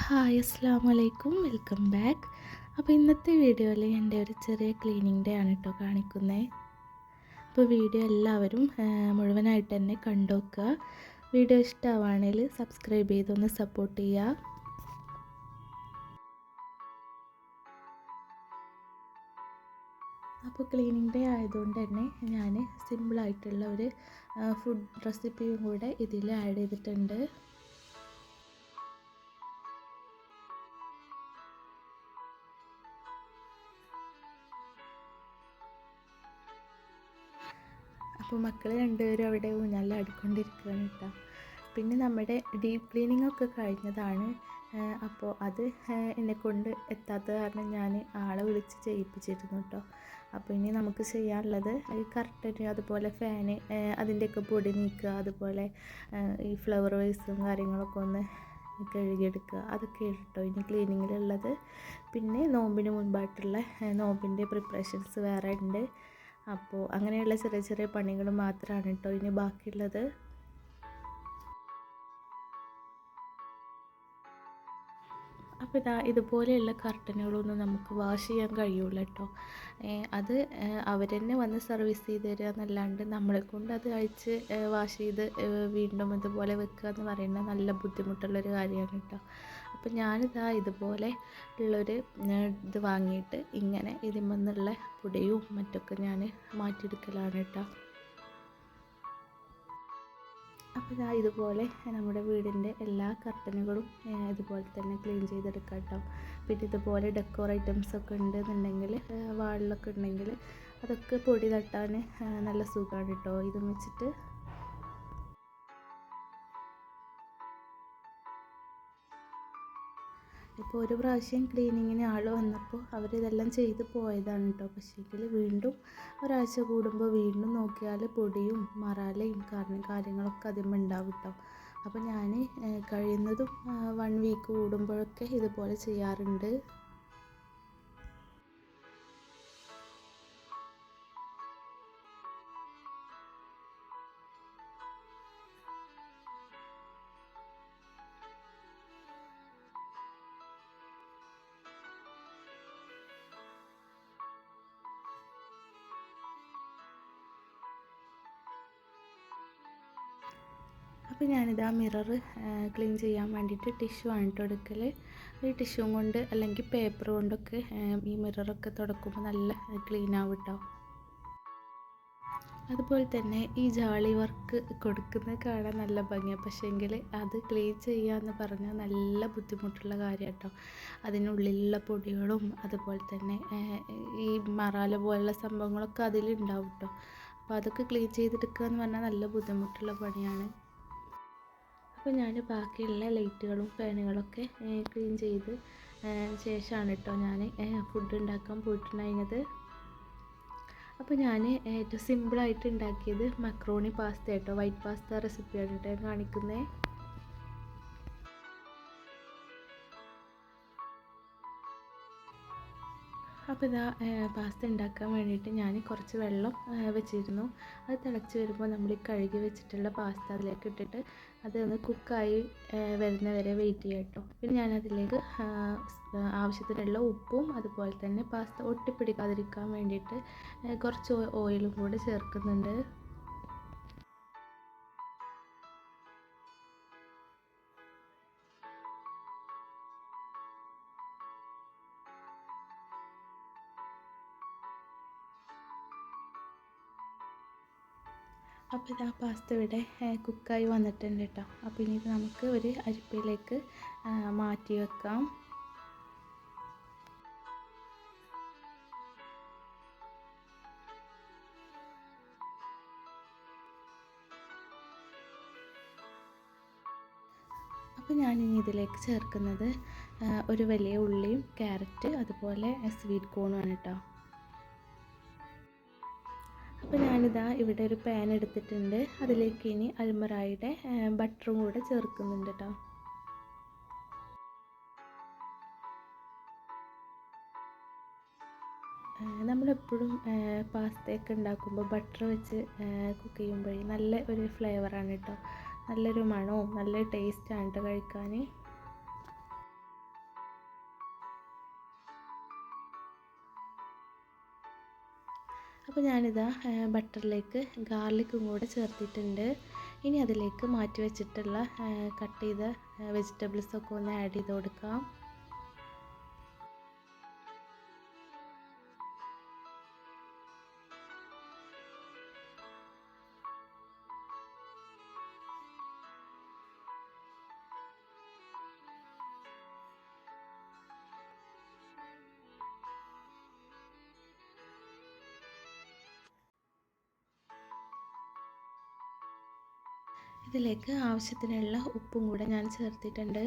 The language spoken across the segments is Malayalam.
ഹായ് അസ്സാം വലൈക്കും വെൽക്കം ബാക്ക്. അപ്പോൾ ഇന്നത്തെ വീഡിയോയിൽ എന്റെ ഒരു ചെറിയ ക്ലീനിങ് ഡേ ആണ് കേട്ടോ കാണിക്കുന്നത് അപ്പോൾ വീഡിയോ എല്ലാവരും മുഴുവനായിട്ട് തന്നെ കണ്ടുവെക്കുക വീഡിയോ ഇഷ്ടമാണെങ്കിൽ സബ്സ്ക്രൈബ് ചെയ്തൊന്ന് സപ്പോർട്ട് ചെയ്യുക. അപ്പോൾ ക്ലീനിങ് ഡേ ആയതുകൊണ്ട് തന്നെ ഞാൻ സിമ്പിളായിട്ടുള്ള ഒരു ഫുഡ് റെസിപ്പിയും കൂടെ ഇതിൽ ആഡ് ചെയ്തിട്ടുണ്ട്. അപ്പോൾ മക്കൾ രണ്ടുപേരും അവിടെ ഊഞ്ഞാലിൽ ആടിക്കൊണ്ടിരിക്കുകയാണ് കേട്ടോ. പിന്നെ നമ്മുടെ ഡീപ്പ് ക്ലീനിങ് ഒക്കെ കഴിഞ്ഞതാണ്. അപ്പോൾ അത് എന്നെ കൊണ്ട് എത്താത്തത് കാരണം ഞാൻ ആളെ വിളിച്ച് ചെയ്യിപ്പിച്ചിരുന്നു കേട്ടോ. അപ്പോൾ ഇനി നമുക്ക് ചെയ്യാനുള്ളത് ഈ കർട്ടന് അതുപോലെ ഫാന് അതിന്റെയൊക്കെ പൊടി നീക്കുക അതുപോലെ ഈ ഫ്ലവർ വൈസും കാര്യങ്ങളൊക്കെ ഒന്ന് കഴുകിയെടുക്കുക. അതൊക്കെ കേട്ടോ ഇനി ക്ലീനിങ്ങിലുള്ളത് പിന്നെ നോമ്പിന് മുൻപായിട്ടുള്ള നോമ്പിന്റെ പ്രിപ്പറേഷൻസ് വേറെ ഉണ്ട്. അപ്പോൾ അങ്ങനെയുള്ള ചെറിയ ചെറിയ പണികൾ മാത്രമാണ് കേട്ടോ ഇനി ബാക്കിയുള്ളത്. അപ്പോൾ ഇതാ ഇതുപോലെയുള്ള കർട്ടനുകളൊന്നും നമുക്ക് വാഷ് ചെയ്യാൻ കഴിയൂല കേട്ടോ അത് അവർ തന്നെ വന്ന് സർവീസ് ചെയ്ത് തരിക എന്നല്ലാണ്ട് നമ്മളെ കൊണ്ട് അത് അഴിച്ച് വാഷ് ചെയ്ത് വീണ്ടും ഇതുപോലെ വെക്കുക എന്ന് പറയുന്നത് നല്ല ബുദ്ധിമുട്ടുള്ളൊരു കാര്യമാണ് കേട്ടോ അപ്പോൾ ഞാനിതാ ഇതുപോലെ ഉള്ളൊരു ഇത് വാങ്ങിയിട്ട് ഇങ്ങനെ ഇതിൽ പൊടിയും മറ്റൊക്കെ ഞാൻ മാറ്റിയെടുക്കലാണ് കേട്ടോ. അപ്പോൾ ഇതാ ഇതുപോലെ നമ്മുടെ വീടിന്റെ എല്ലാ കർട്ടനുകളും ഇതുപോലെ തന്നെ ക്ലീൻ ചെയ്തെടുക്കാം കേട്ടോ. പിന്നെ ഇതുപോലെ ഡെക്കോർ ഐറ്റംസ് ഒക്കെ ഉണ്ടെന്നുണ്ടെങ്കിൽ വാളിലൊക്കെ ഉണ്ടെങ്കിൽ അതൊക്കെ പൊടി തട്ടാൻ നല്ല സുഖമാണ് കേട്ടോ. ഇതും വെച്ചിട്ട് ഇപ്പോൾ ഒരു പ്രാവശ്യം ക്ലീനിങ്ങിന് ആൾ വന്നപ്പോൾ അവരിതെല്ലാം ചെയ്ത് പോയതാണ് കേട്ടോ പക്ഷേങ്കിൽ വീണ്ടും ഒരാഴ്ച കൂടുമ്പോൾ വീണ്ടും നോക്കിയാൽ പൊടിയും മറാലയും കാരണം കാര്യങ്ങളൊക്കെ അതിന്മേൽ ഉണ്ടാവും കേട്ടോ അപ്പോൾ ഞാൻ കഴിയുന്നതും വൺ വീക്ക് കൂടുമ്പോഴൊക്കെ ഇതുപോലെ ചെയ്യാറുണ്ട്. അപ്പോൾ ഞാനിത് ആ മിറർ ക്ലീൻ ചെയ്യാൻ വേണ്ടിയിട്ട് ടിഷ്യു ആണ് എടുക്കൽ ഈ ടിഷ്യൂ കൊണ്ട് അല്ലെങ്കിൽ പേപ്പർ കൊണ്ടൊക്കെ ഈ മിററൊക്കെ തുടക്കുമ്പോൾ നല്ല ക്ലീൻ ആവും കേട്ടോ അതുപോലെ തന്നെ ഈ ജാളി വർക്ക് കൊടുക്കുന്നത് കാണാൻ നല്ല ഭംഗിയാണ് പക്ഷേങ്കിൽ അത് ക്ലീൻ ചെയ്യാന്ന് പറഞ്ഞാൽ നല്ല ബുദ്ധിമുട്ടുള്ള കാര്യമാണ് കേട്ടോ അതിനുള്ളിലുള്ള പൊടികളും അതുപോലെ തന്നെ ഈ മറാല പോലുള്ള സംഭവങ്ങളൊക്കെ അതിലുണ്ടാവും കേട്ടോ അപ്പോൾ അതൊക്കെ ക്ലീൻ ചെയ്തെടുക്കുക എന്ന് പറഞ്ഞാൽ നല്ല ബുദ്ധിമുട്ടുള്ള പണിയാണ്. അപ്പോൾ ഞാൻ ബാക്കിയുള്ള ലൈറ്റുകളും ഫാനുകളൊക്കെ ക്ലീൻ ചെയ്ത് ശേഷമാണ് കേട്ടോ ഞാൻ ഫുഡ് ഉണ്ടാക്കാൻ പോയിട്ടുണ്ടായിരുന്നത്. അപ്പോൾ ഞാൻ ഏറ്റവും സിമ്പിളായിട്ട് ഉണ്ടാക്കിയത് മക്രോണി പാസ്ത കേട്ടോ വൈറ്റ് പാസ്ത റെസിപ്പിയാണ് കേട്ടോ കാണിക്കുന്നത് അപ്പോൾ ഇതാ പാസ്ത ഉണ്ടാക്കാൻ വേണ്ടിയിട്ട് ഞാൻ കുറച്ച് വെള്ളം വെച്ചിരുന്നു. അത് തിളച്ച് വരുമ്പോൾ നമ്മൾ ഈ കഴുകി വെച്ചിട്ടുള്ള പാസ്ത അതിലേക്ക് ഇട്ടിട്ട് അതൊന്ന് കുക്കായി വരുന്ന വരെ വെയിറ്റ് ചെയ്യാം കേട്ടോ. പിന്നെ ഞാൻ അതിലേക്ക് ആവശ്യത്തിനുള്ള ഉപ്പും അതുപോലെ തന്നെ പാസ്ത ഒട്ടിപ്പിടിക്കാതിരിക്കാൻ വേണ്ടിയിട്ട് കുറച്ച് ഓയിലും കൂടെ ചേർക്കുന്നുണ്ട്. അപ്പോൾ ഇതാ പാസ്ത ഇവിടെ കുക്കായി വന്നിട്ടുണ്ട് കേട്ടോ അപ്പോൾ ഇനി നമുക്ക് ഒരു അരിപ്പയിലേക്ക് മാറ്റി വെക്കാം. അപ്പോൾ ഞാനിനി ഇതിലേക്ക് ചേർക്കുന്നത് ഒരു വലിയ ഉള്ളിയും ക്യാരറ്റ് അതുപോലെ സ്വീറ്റ് കോണുമാണ് കേട്ടോ അപ്പോൾ ഞാനിതാ ഇവിടെ ഒരു പാൻ എടുത്തിട്ടുണ്ട്. അതിലേക്ക് ഇനി അൽമറായുടെ ബട്ടറും കൂടെ ചേർക്കുന്നുണ്ട് കേട്ടോ നമ്മളെപ്പോഴും പാസ്തയൊക്കെ ഉണ്ടാക്കുമ്പോൾ ബട്ടർ വെച്ച് കുക്ക് ചെയ്യുമ്പോഴേ നല്ല ഒരു ഫ്ലേവറാണ് കേട്ടോ നല്ലൊരു മണവും നല്ല ടേസ്റ്റാണ് കേട്ടോ കഴിക്കാൻ അപ്പോൾ ഞാനിതാ ബട്ടറിലേക്ക് ഗാർലിക്കും കൂടെ ചേർത്തിട്ടുണ്ട്. ഇനി അതിലേക്ക് മാറ്റി വെച്ചിട്ടുള്ള കട്ട് ചെയ്ത വെജിറ്റബിൾസൊക്കെ ഒന്ന് ആഡ് ചെയ്ത് കൊടുക്കാം. ഇതിലേക്ക് ആവശ്യത്തിനുള്ള ഉപ്പും കൂടെ ഞാൻ ചേർത്തിട്ടുണ്ട്.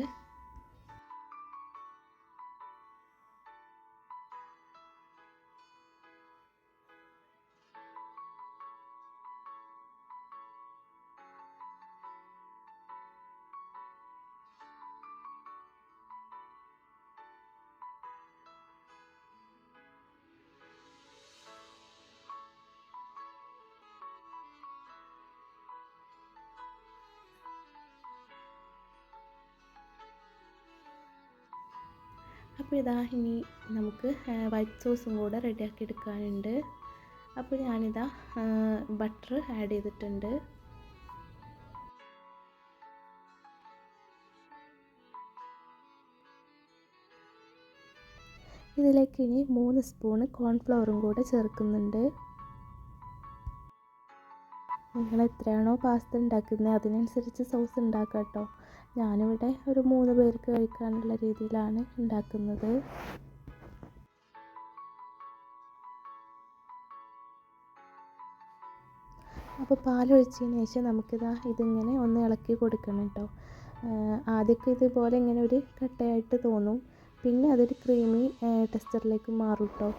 അപ്പോൾ ഇതാ ഇനി നമുക്ക് വൈറ്റ് സോസും കൂടെ റെഡിയാക്കി എടുക്കാനുണ്ട്. അപ്പോൾ ഞാനിതാ ബട്ടർ ആഡ് ചെയ്തിട്ടുണ്ട്. ഇതിലേക്ക് ഇനി മൂന്ന് സ്പൂണ് കോൺഫ്ലവറും കൂടെ ചേർക്കുന്നുണ്ട്. നിങ്ങൾ എത്രയാണോ പാസ്ത ഉണ്ടാക്കുന്നത് അതിനനുസരിച്ച് സോസ് ഉണ്ടാക്കാം കേട്ടോ ഞാനിവിടെ ഒരു മൂന്ന് പേർക്ക് കഴിക്കാനുള്ള രീതിയിലാണ് ഉണ്ടാക്കുന്നത് അപ്പോൾ പാലൊഴിച്ചതിന് ശേഷം നമുക്കിതാ ഇതിങ്ങനെ ഒന്ന് ഇളക്കി കൊടുക്കണം കേട്ടോ ആദ്യമൊക്കെ ഇതുപോലെ ഇങ്ങനെ ഒരു കട്ടയായിട്ട് തോന്നും. പിന്നെ അതൊരു ക്രീമി ടെക്സ്ചറിലേക്ക് മാറും കേട്ടോ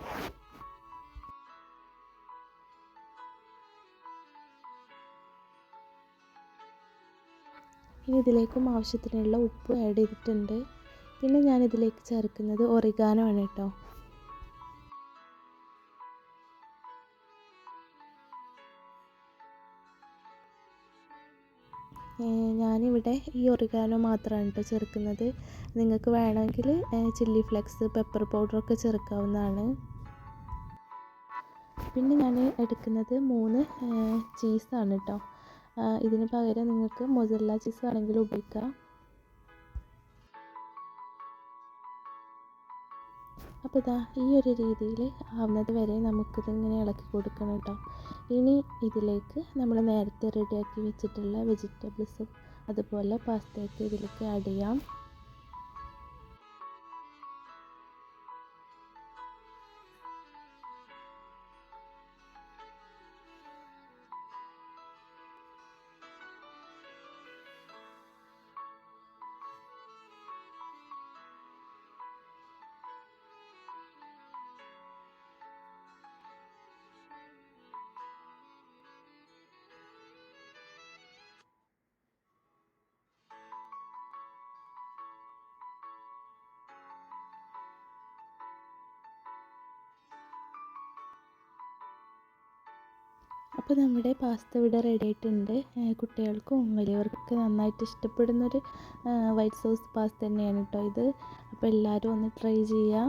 ഇനി ഇതിലേക്കും ആവശ്യത്തിനുള്ള ഉപ്പ് ആഡ് ചെയ്തിട്ടുണ്ട്. പിന്നെ ഞാൻ ഇതിലേക്ക് ചേർക്കുന്നത് ഒറിഗാനോ ആണ് കേട്ടോ. ഞാനിവിടെ ഈ ഒറിഗാനോ മാത്രമാണ് കേട്ടോ ചേർക്കുന്നത്. നിങ്ങൾക്ക് വേണമെങ്കിൽ ചില്ലി ഫ്ലെക്സ് പെപ്പർ പൗഡറൊക്കെ ചേർക്കാവുന്നതാണ്. പിന്നെ ഞാൻ എടുക്കുന്നത് മൂന്ന് ചീസാണ് കേട്ടോ ഇതിന് പകരം നിങ്ങൾക്ക് മൊസല്ല ചീസ് ആണെങ്കിൽ ഉപയോഗിക്കാം. അപ്പോൾ ഇതാ ഈ ഒരു രീതിയിൽ ആവുന്നത് വരെ നമുക്കിത് ഇങ്ങനെ ഇളക്കി കൊടുക്കണം കേട്ടോ ഇനി ഇതിലേക്ക് നമ്മൾ നേരത്തെ റെഡിയാക്കി വെച്ചിട്ടുള്ള വെജിറ്റബിൾസും അതുപോലെ പാസ്തയൊക്കെ ഇതിലേക്ക് ആഡ് ചെയ്യാം. അപ്പോൾ നമ്മുടെ പാസ്ത ഇവിടെ റെഡി ആയിട്ടുണ്ട്. കുട്ടികൾക്കും വലിയവർക്കൊക്കെ നന്നായിട്ട് ഇഷ്ടപ്പെടുന്നൊരു വൈറ്റ് സോസ് പാസ്ത തന്നെയാണ് കേട്ടോ ഇത്. അപ്പോൾ എല്ലാവരും ഒന്ന് ട്രൈ ചെയ്യുക.